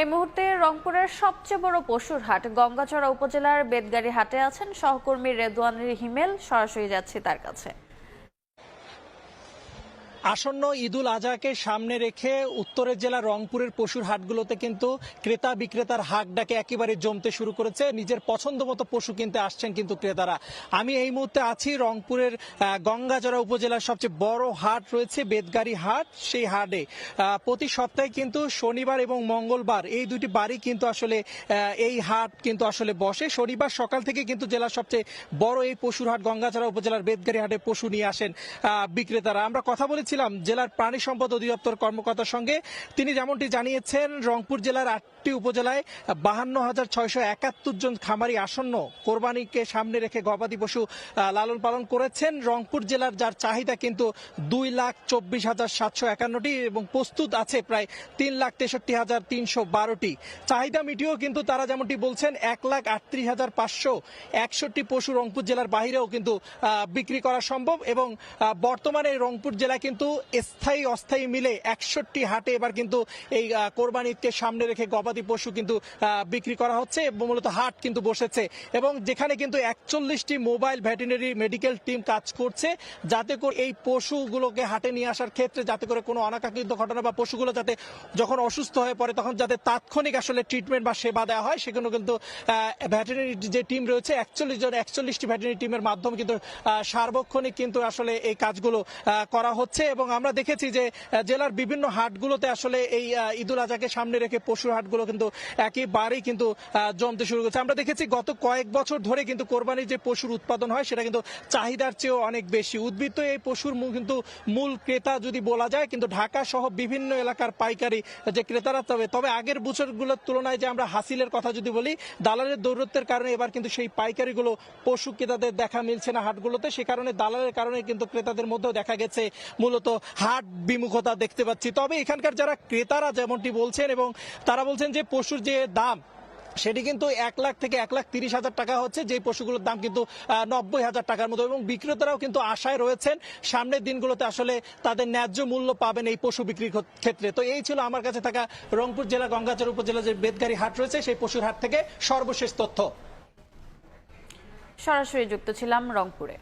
এই মুহূর্তে রংপুরের সবচেয়ে বড় পশুর হাট গঙ্গাচড়া উপজেলার বেদগাড়ি হাটে আছেন সহকর্মী রেদওয়ান হিমেল। সরাসরি যাচ্ছি তার কাছে। আসন্ন ঈদুল আজহাকে সামনে রেখে উত্তরের জেলা রংপুরের পশুর হাটগুলোতে কিন্তু ক্রেতা বিক্রেতার হাট ডাকে একেবারে জমতে শুরু করেছে। নিজের পছন্দ মতো পশু কিনতে আসছেন কিন্তু ক্রেতারা। আমি এই মুহূর্তে আছি রংপুরের আহ, গঙ্গাজড়া উপজেলার সবচেয়ে বড় হাট রয়েছে বেদগাড়ি হাট। সেই হাটে প্রতি সপ্তাহে কিন্তু শনিবার এবং মঙ্গলবার এই দুটি বাড়ি কিন্তু আসলে এই হাট কিন্তু আসলে বসে। শনিবার সকাল থেকে কিন্তু জেলার সবচেয়ে বড় এই পশুর হাট গঙ্গাচড়া উপজেলার বেদগাড়ি হাটে পশু নিয়ে আসেন বিক্রেতারা। আমরা কথা বলেছিলাম জেলার প্রাণী সম্পদ অধিদপ্তর কর্মকর্তার সঙ্গে। তিনি যেমনটি জানিয়েছেন, রংপুর জেলার আটটি উপজেলায় বাহান্ন হাজার ছয়শো একাত্তর জন খামারি আসন্ন কোরবানিকে সামনে রেখে গবাদি পশু লালন পালন করেছেন। রংপুর জেলার যার চাহিদা কিন্তু দুই লাখ চব্বিশ হাজার সাতশো একান্নটি এবং প্রস্তুত আছে প্রায় তিন লাখ তেষট্টি হাজার তিনশো বারোটি। চাহিদা মিটিয়েও কিন্তু তারা যেমনটি বলছেন, এক লাখ আটত্রিশ হাজার পাঁচশো একষট্টি পশু রংপুর জেলার বাহিরেও কিন্তু বিক্রি করা সম্ভব এবং বর্তমানে রংপুর জেলা কিন্তু স্থায়ী অস্থায়ী মিলে একষট্টি হাটে এবার কিন্তু এই আহ, কোরবানি ঈদকে সামনে রেখে গবাদি পশু কিন্তু বিক্রি করা হচ্ছে মূলত হাট কিন্তু বসেছে। এবং যেখানে কিন্তু একচল্লিশটি মোবাইল ভেটেরিনারি মেডিকেল টিম কাজ করছে যাতে করে এই পশুগুলোকে হাটে নিয়ে আসার ক্ষেত্রে যাতে করে কোনো অনাকাঙ্ক্ষিত ঘটনা বা পশুগুলো যাতে যখন অসুস্থ হয়ে পড়ে তখন যাতে তাৎক্ষণিক আসলে ট্রিটমেন্ট বা সেবা দেওয়া হয় সেগুলো কিন্তু ভেটেরিনারি যে টিম রয়েছে একচল্লিশ জন একচল্লিশটি ভেটেরিনারি টিমের মাধ্যমে কিন্তু সার্বক্ষণিক কিন্তু আসলে এই কাজগুলো করা হচ্ছে। এবং আমরা দেখেছি যে জেলার বিভিন্ন হাটগুলোতে আসলে এই ঈদুল আজহাকে সামনে রেখে পশুর হাটগুলো কিন্তু একেবারেই কিন্তু জমতে শুরু করেছে। আমরা দেখেছি গত কয়েক বছর ধরে কিন্তু কোরবানির যে পশুর উৎপাদন হয়, সেটা কিন্তু চাহিদার চেয়েও অনেক বেশি। উদ্বৃত্ত এই পশুর কিন্তু মূল ক্রেতা যদি বলা যায়, কিন্তু ঢাকা সহ বিভিন্ন এলাকার পাইকারি যে ক্রেতারা, তবে তবে আগের বছরগুলোর তুলনায় যে আমরা হাসিলের কথা যদি বলি, দালালের দৌরত্বের কারণে এবার কিন্তু সেই পাইকারিগুলো পশু ক্রেতাদের দেখা মিলছে না হাটগুলোতে। সে কারণে দালালের কারণে কিন্তু ক্রেতাদের মধ্যেও দেখা গেছে মূলত হাট বিমুখতা দেখতে পাচ্ছি। তবে এখানকার যারা ক্রেতারা যেমনটি বলছেন এবং তারা বলছেন যে পশুর যে দাম, সেটি কিন্তু এক লাখ থেকে এক লাখ তিরিশ হাজার টাকা হচ্ছে যে পশুগুলোর দাম কিন্তু নব্বই হাজার টাকার মতো এবং বিক্রেতারাও কিন্তু আশায় রয়েছেন সামনের দিনগুলোতে আসলে তাদের ন্যায্য মূল্য পাবেন এই পশু বিক্রির ক্ষেত্রে। তো এই ছিল আমার কাছে থাকা রংপুর জেলা গঙ্গাচর উপজেলা যে বেদগাড়ি হাট রয়েছে, সেই পশুর হাট থেকে সর্বশেষ তথ্য। সরাসরি যুক্ত ছিলাম রংপুরে।